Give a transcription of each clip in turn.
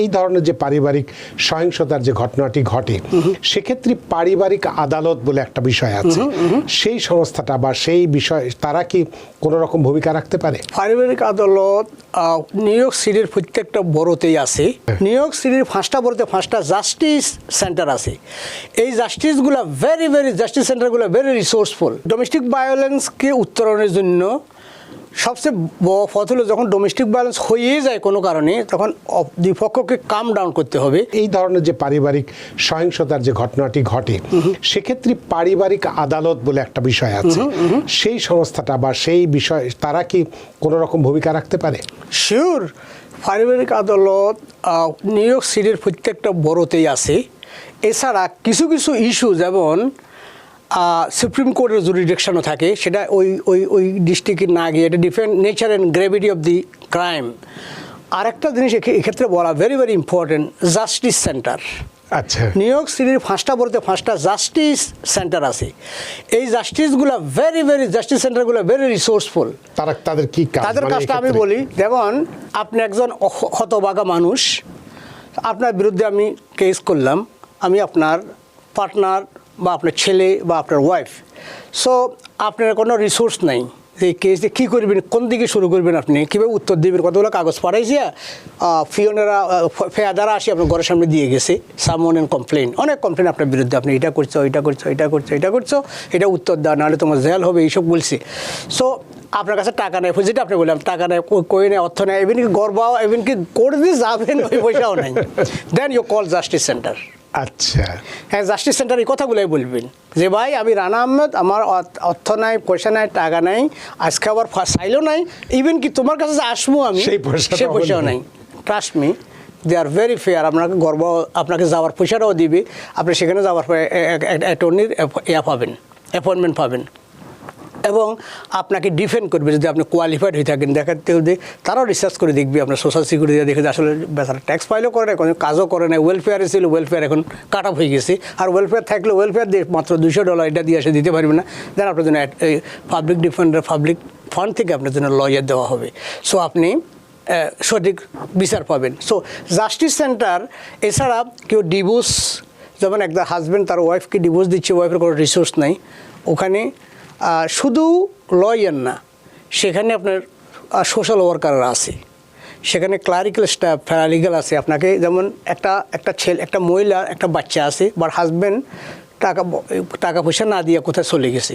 এই ধরনের যে পারিবারিক সহিংসতার যে ঘটনাটি ঘটে সেক্ষেত্রে পারিবারিক আদালত বলে একটা বিষয় আছে। সেই সংস্থাটা বা সেই বিষয় তারা কি কোনো রকম ভূমিকা রাখতে পারে? পারিবারিক আদালত নিউ ইয়র্ক সিটির প্রত্যেকটা বড়োতেই আছে। নিউ ইয়র্ক সিটির পাঁচটা বড়োতে পাঁচটা জাস্টিস সেন্টার আছে। এই জাস্টিসগুলো ভেরি ভেরি জাস্টিস সেন্টারগুলো ভেরি রিসোর্সফুল ডোমেস্টিক ভায়োলেন্সকে উত্তরণের জন্য সবচেয়ে বড় পথ হলো যখন ডোমেস্টিক ভায়োলেন্স হয়েই যায় কোনো কারণে তখন অপ- দুই পক্ষকে কাম ডাউন করতে হবে। এই ধরনের যে পারিবারিক সহিংসতার যে ঘটনাটি ঘটে সেক্ষেত্রে পারিবারিক আদালত বলে একটা বিষয় আছে। সেই সংস্থাটা বা সেই বিষয় তারা কি কোনো রকম ভূমিকা রাখতে পারে? শিওর পারিবারিক আদালত নিউ ইয়র্ক সিটির প্রত্যেকটা বড়তেই আছে। এছাড়া কিছু কিছু ইস্যু যেমন সুপ্রিম কোর্টের জুরিডিকশনও থাকে সেটা ওই ওই ওই ডিস্ট্রিক্টে না গিয়ে এটা different nature and gravity of the crime আরেকটা জিনিস এক্ষে- এক্ষেত্রে বলা very very important justice centre আচ্ছা। নিউ ইয়র্ক সিটির পাঁচটা বলতে পাঁচটা জাস্টিস সেন্টার আছে। এই জাস্টিসগুলো ভেরি ভেরি জাস্টিস সেন্টারগুলো ভেরি রিসোর্সফুল তারা তাদের কি কাজ? তাদের মানে কাজটা আমি বলি যেমন আপনি একজন হতবাগা মানুষ আপনার বিরুদ্ধে আমি কেস করলাম আমি আপনার পার্টনার বা আপনার ছেলে বা আপনার ওয়াইফ সো আপনার কোনো রিসোর্স নাই। যে কেসে কী করবেন, কোন দিকে শুরু করবেন আপনি, কীভাবে উত্তর দেবেন, কতগুলো কাগজ পাঠাইছি ফিওনেরা ফেয়াদারা আসি আপনার ঘরের সামনে দিয়ে গেছে। সামন অ্যান্ড কমপ্লেন অনেক কমপ্লেন আপনার বিরুদ্ধে। আপনি এটা করছ এটা করছ এটা করছ এটা করছ, এটা উত্তর দাও, নাহলে তোমার জেল হবে, এইসব বলছে। সো আপনার কাছে টাকা নেই যেটা আপনি বললাম টাকা নেই কই- নেই, অর্থ নেই এমন কি গর্বাও এমন কি করে দিয়ে যাবেন, ওই পয়সাও নাই। Then you call justice centre আচ্ছা। হ্যাঁ জাস্টিস সেন্টার এই কথাগুলোই বলবেন। যে ভাই আমি রানা আহমেদ আমার অর্থ- নাই পয়সা নাই টাকা নাই আজকে আবার চাইলেও নাই। ইভেন কি তোমার কাছে যে আসব আমি সেই পয়সা সেই পয়সাও নাই। Trust me they are very fair আপনাকে গর্ব আপনাকে যাওয়ার পয়সাটাও দিবে। আপনি সেখানে যাওয়ার পরে অ্যাটর্নির ইয়া পাবেন অ্যাপয়েন্টমেন্ট পাবেন। এবং আপনাকে ডিফেন্ড করবে যদি আপনি কোয়ালিফাইড হয়ে থাকেন। দেখাতে হলে তারাও রিসার্চ করে দেখবে, আপনার সোশ্যাল সিকিউরিটি দেখে যে আসলে বেচারা ট্যাক্স ফাইলও করে না কোনো কাজও করে না ওয়েলফেয়ারে ছিল ওয়েলফেয়ার এখন কাট অফ হয়ে গেছে। আর ওয়েলফেয়ার থাকলে ওয়েলফেয়ার দিয়ে মাত্র দুশো ডলার এটা দিয়ে এসে দিতে পারবে না। দেন আপনার জন্য পাবলিক ডিফেন্ডার পাবলিক ফান্ড থেকে আপনার জন্য লয়ার দেওয়া হবে। সো আপনি সঠিক বিচার পাবেন। সো জাস্টিস সেন্টার এছাড়া কেউ ডিভোর্স যেমন একটা হাজব্যান্ড তার ওয়াইফকে ডিভোর্স দিচ্ছে ওয়াইফের কোনো রিসোর্স নাই, ওখানে শুধু লয়ার না সেখানে আপনার সোশ্যাল ওয়ার্কাররা আছে। সেখানে ক্লারিক্যাল স্টাফ প্যারালিগাল আছে। আপনাকে যেমন একটা একটা ছেলে একটা মহিলা একটা বাচ্চা আছে বা হাজব্যান্ড টাকা টাকা পয়সা না দিয়ে কোথায় চলে গেছে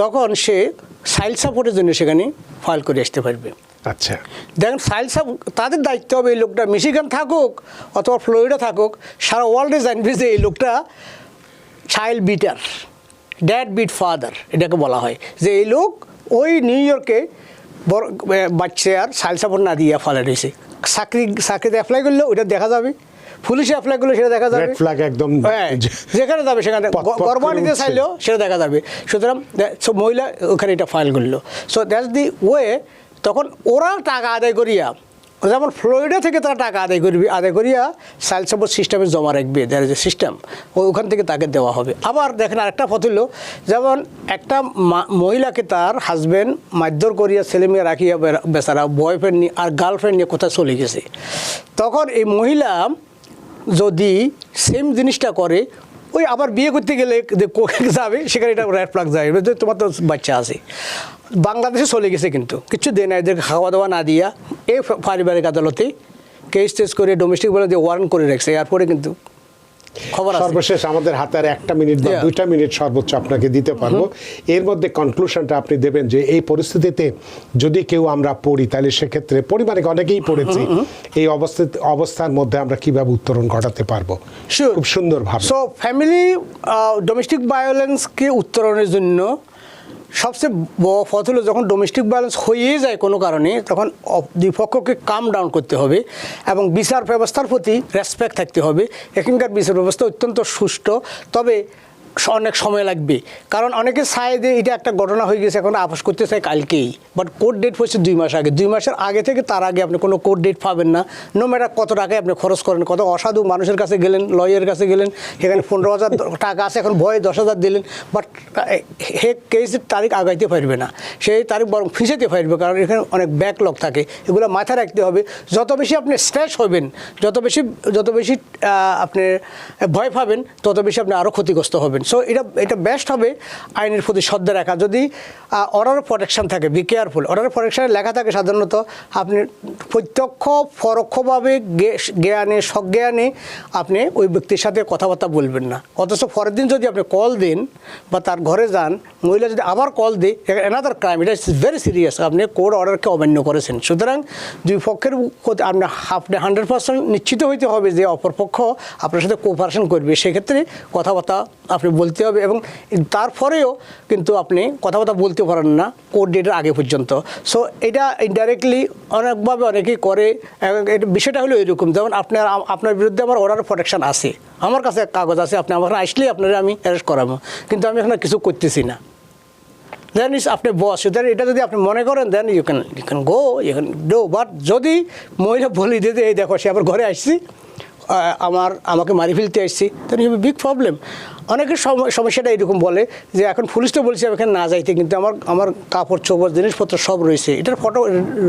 তখন সে চাইল্ড সাপোর্টের জন্য সেখানে ফাইল করে আসতে পারবে। আচ্ছা। দেখেন সাইল সাহেব তাদের দায়িত্ব হবে এই লোকটা মিশিগান থাকুক অথবা ফ্লোরিডা থাকুক সারা ওয়ার্ল্ডে জানবে যে এই লোকটা child beater dad beat father এটাকে বলা হয়। যে এই লোক ওই নিউ ইয়র্কে এ, বাচ্চার সাইল সাপোর্ট না দিয়ে ফলে রয়েছে চাকরি চাকরিতে অ্যাপ্লাই করলে ওটা দেখা যাবে। পুলিশে অ্যাপ্লাই করলে সেটা দেখা যাবে। Flag একদম হ্যাঁ যেখানে যাবে সেখানে পথ পথ গর্বা করে নিতে উঠছে। চাইলেও সেটা দেখা যাবে। সুতরাং সো মহিলা ওখানে এটা ফাইল করল। সো দ্যাটস দি ওয়ে তখন ওরা টাকা আদায় করিয়া যেমন ফ্লোরিডা থেকে তারা টাকা আদায় করবে আদায় করিয়া সাইল সাপোর্ট সিস্টেমে জমা রাখবে দ্যার যে সিস্টেম ওখান থেকে তাকে দেওয়া হবে। আবার দেখেন আরেকটা পথ হলো যেমন একটা মহিলাকে তার হাজব্যান্ড মারধর করিয়া ছেলে মেয়ে রাখিয়া বেচারা বয়ফ্রেন্ড নিয়ে আর গার্লফ্রেন্ড নিয়ে কোথায় চলে গেছে। তখন এই মহিলা যদি সেম জিনিসটা করে, ওই আবার বিয়ে করতে গেলে কোকে যাবে, সেখানে এটা রেড ফ্লাগ যায়। যে তোমার তো বাচ্চা আছে। বাংলাদেশে চলে গেছে কিন্তু। কিছু দেয় না, এদেরকে খাওয়া দাওয়া না দিয়া এই পারিবারিক আদালতে কেস টেস করে ডোমেস্টিক বলে দিয়ে ওয়ারেন্ট করে রাখছে। এরপরে কিন্তু খবর সর্বশেষ আমাদের হাতে আর একটা মিনিট বা. দুইটা মিনিট সর্বোচ্চ আপনাকে দিতে পারব। এর মধ্যে কনক্লুশনটা আপনি দেবেন যে এই পরিস্থিতিতে যদি কেউ আমরা পড়ি তাহলে সেক্ষেত্রে পরিবারে অনেকেই পড়েছি। এই অবস্থা অবস্থার মধ্যে আমরা কীভাবে উত্তরণ ঘটাতে পারব. খুব সুন্দরভাবে। সো ফ্যামিলি ডোমেস্টিক ভায়োলেন্সকে উত্তরণের জন্য সবচেয়ে পথ হলো যখন ডোমেস্টিক ব্যালেন্স হয়েই যায় কোনো কারণে, তখন অপ- দুই পক্ষকে কাম ডাউন করতে হবে এবং বিচার ব্যবস্থার প্রতি রেসপেক্ট থাকতে হবে। এখানকার বিচার ব্যবস্থা অত্যন্ত সুষ্ঠু। তবে অনেক সময় লাগবে। কারণ অনেকে চায় যে এটা একটা ঘটনা হয়ে গেছে, এখন আপোষ করতে চায় কালকেই। বাট কোর্ট ডেট হচ্ছে দুই মাস আগে। দুই মাসের আগে থেকে তার আগে আপনি কোনো কোর্ট ডেট পাবেন না। নো ম্যাটার কত টাকায় আপনি খরচ করেন, কত অসাধু মানুষের কাছে গেলেন লয়ের কাছে গেলেন, সেখানে পনেরো হাজার টাকা আছে, এখন ভয়ে দশ হাজার দিলেন। বাট হে কেসের তারিখ আগাইতে পারবে না। সেই তারিখ বরং ফিসেতে পারবে, কারণ এখানে অনেক ব্যাকলগ থাকে। এগুলো মাথায় রাখতে হবে। যত বেশি আপনি স্ট্রেস হবেন, যত বেশি যত বেশি আপনি ভয় পাবেন, তত বেশি আপনি আরও ক্ষতিগ্রস্ত হবেন। সো এটা এটা বেস্ট হবে আইনের প্রতি শ্রদ্ধা রাখা। যদি অর্ডার প্রোটেকশন থাকে বি কেয়ারফুল অর্ডার প্রোটেকশনে লেখা থাকে সাধারণত আপনি প্রত্যক্ষ, পরোক্ষভাবে জ্ঞানে, সজ্ঞানে আপনি ওই ব্যক্তির সাথে কথাবার্তা বলবেন না। অথচ পরের দিন যদি আপনি কল দেন বা তার ঘরে যান, মহিলা যদি আবার কল দেয় এনাদার ক্রাইম এটা ভেরি সিরিয়াস আপনি কোর্ট অর্ডারকে অমান্য করেছেন। সুতরাং দুই পক্ষের আপনি আপনি হান্ড্রেড পার্সেন্ট নিশ্চিত হইতে হবে যে অপরপক্ষ আপনার সাথে কোপারেশন করবে। সেক্ষেত্রে কথাবার্তা আপনি বলতে হবে এবং তারপরেও কিন্তু আপনি কথাবার্তা বলতে পারেন না কোর্ট ডেটের আগে পর্যন্ত। সো এটা ইনডাইরেক্টলি অনেকভাবে অনেকেই করে বিষয়টা হলো এরকম। যেমন আপনার আপনার বিরুদ্ধে আমার অর্ডার প্রোটেকশন আছে। আমার কাছে কাগজ আছে, আপনি আমার আসলেই আপনারা আমি অ্যারেস্ট করাবো। কিন্তু আমি এখন কিছু করতেছি না। দেন ইস আপনি বস দেন এটা যদি আপনি মনে করেন then you can you can go you can do but যদি মহিলা বলি দিতে এই দেখো, সে আবার ঘরে আসছি আমার, আমাকে মারি ফেলতে আসছি দেন ইউ বিগ প্রবলেম অনেকের সম- সমস্যাটা এরকম বলে যে এখন পুলিশ তো বলছে আমি এখানে না যাইতে কিন্তু আমার আমার কাপড় চোপড় জিনিসপত্র সব রয়েছে। এটার ফটো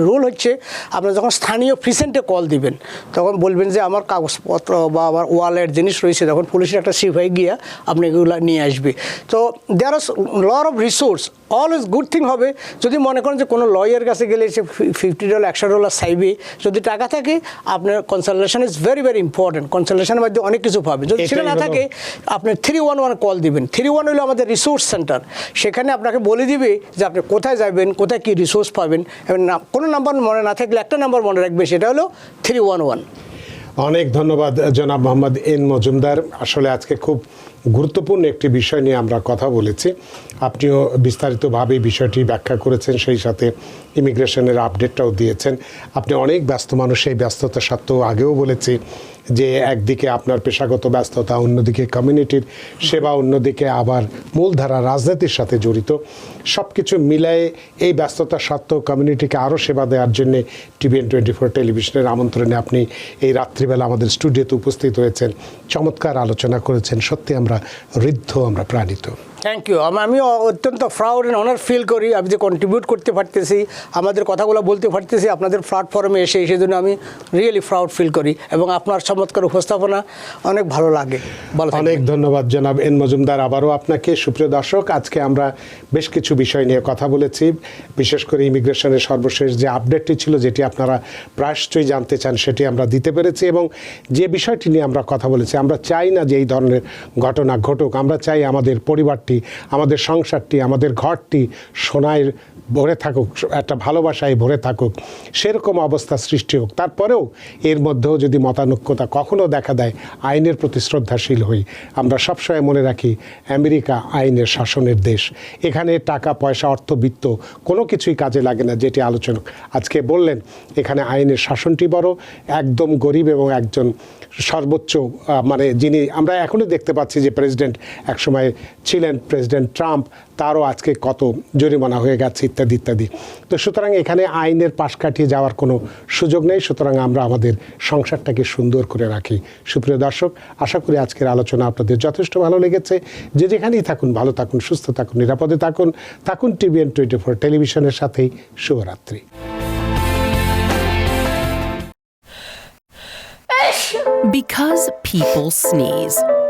রুল হচ্ছে আপনি যখন স্থানীয় প্রিসেন্টে কল দিবেন তখন বলবেন যে আমার কাগজপত্র বা আমার ওয়ালেট জিনিস রয়েছে তখন পুলিশের একটা সিপাহি গিয়া আপনি এগুলো নিয়ে আসবে। তো there are lot of resource always good thing হবে যদি মনে করেন যে কোনো লয়ার কাছে গেলে সে ফিফটি ডলার একশো ডলার চাইবে যদি টাকা থাকে আপনার consultation is very very important কনসালটেশনের মাধ্যমে অনেক কিছু পাবে। যদি সেটা না থাকে আপনি থ্রি ওয়ান ওয়ান কল দিবেন। থ্রি ওয়ান হলো আমাদের রিসোর্স সেন্টার সেখানে আপনাকে বলে দিবে যে আপনি কোথায় যাবেন, কোথায় কী রিসোর্স পাবেন। এবং কোনো নাম্বার মনে না থাকলে একটা নাম্বার মনে রাখবে, সেটা হলো থ্রি ওয়ান ওয়ান অনেক ধন্যবাদ জনাব মোহাম্মদ এন মজুমদার। আসলে আজকে খুব গুরুত্বপূর্ণ একটি বিষয় নিয়ে আমরা কথা বলেছি। আপনিও বিস্তারিতভাবে বিষয়টি ব্যাখ্যা করেছেন, সেই সাথে ইমিগ্রেশনের আপডেটটাও দিয়েছেন। আপনি অনেক ব্যস্ত মানুষ, সেই ব্যস্ততা সত্ত্বেও আগেও বলেছি যে একদিকে আপনার পেশাগত ব্যস্ততা, অন্যদিকে কমিউনিটির সেবা, অন্যদিকে আবার মূলধারা, রাজনীতির সাথে জড়িত। সব কিছু মিলায়ে এই ব্যস্ততা সত্ত্বেও কমিউনিটিকে আরও সেবা দেওয়ার জন্য টিভিএন টোয়েন্টি ফোর টেলিভিশনের আমন্ত্রণে আপনি এই রাত্রিবেলা আমাদের স্টুডিওতে উপস্থিত হয়েছেন। চমৎকার আলোচনা করেছেন, সত্যি আমরা ঋদ্ধ আমরা প্রাণিত। থ্যাংক ইউ আমি অত্যন্ত প্রাউড অ্যান্ড অনার ফিল করি। আমি যে কন্ট্রিবিউট করতে পারতেছি, আমাদের কথাগুলো বলতে পারতেছি, আপনাদের প্ল্যাটফর্মে এসে সেই জন্য আমি রিয়েলি প্রাউড ফিল করি এবং আপনার চমৎকার উপস্থাপনা অনেক ভালো লাগে। অনেক ধন্যবাদ জনাব এন মজুমদার। আবারও আপনাকে সুপ্রিয় দর্শক, আজকে আমরা বেশ কিছু বিষয় নিয়ে কথা বলেছি। বিশেষ করে ইমিগ্রেশনের সর্বশেষ যে আপডেটটি ছিল, যেটি আপনারা প্রায়শই জানতে চান, সেটি আমরা দিতে পেরেছি এবং যে বিষয়টি নিয়ে আমরা কথা বলেছি, আমরা চাই না যে এই ধরনের ঘটনা ঘটুক। আমরা চাই আমাদের পরিবারটি আমাদের সংসারটি, আমাদের ঘরটি সোনায় ভরে থাকুক, একটা ভালোবাসায় ভরে থাকুক, সেরকম অবস্থা সৃষ্টি হোক। তারপরেও এর মধ্যেও যদি মতানৈক্যতা কখনো দেখা দেয়, আইনের প্রতি শ্রদ্ধাশীল হই। আমরা সবসময় মনে রাখি, আমেরিকা আইনের শাসনের দেশ। এখানে টাকা, পয়সা অর্থবিত্ত কোনো কিছুই কাজে লাগে না, যেটি আলোচনা আজকে বললেন, এখানে আইনের শাসনটি বড়, একদম গরিব এবং একজন সর্বোচ্চ মানে যিনি, আমরা এখনই দেখতে পাচ্ছি যে প্রেসিডেন্ট একসময় ছিলেন প্রেসিডেন্ট ট্রাম্প তারও আজকে কত জরিমানা হয়ে গেছে ইত্যাদি ইত্যাদি। তো সুতরাং এখানে আইনের পাশ কাটিয়ে যাওয়ার কোনো সুযোগ নেই। সুতরাং আমরা আমাদের সংসারটাকে সুন্দর করে রাখি। সুপ্রিয় দর্শক, আশা করি আজকের আলোচনা আপনাদের যথেষ্ট ভালো লেগেছে। যে যেখানেই থাকুন, ভালো থাকুন, সুস্থ থাকুন, নিরাপদে থাকুন। থাকুন টিভিএন টোয়েন্টি ফোর টেলিভিশনের সাথেই। শুভরাত্রি। Because people sneeze.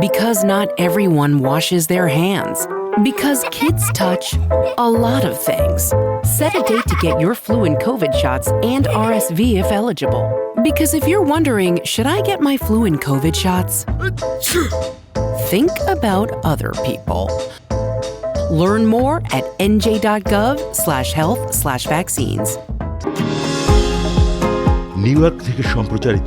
Because not everyone washes their hands. Because kids touch a lot of things. Set a date to get your flu and COVID shots and RSV if eligible. Because if you're wondering, should I get my flu and COVID shots? Think about other people. Learn more at nj.gov slash health slash vaccines. New York থেকে সম্প্রচারিত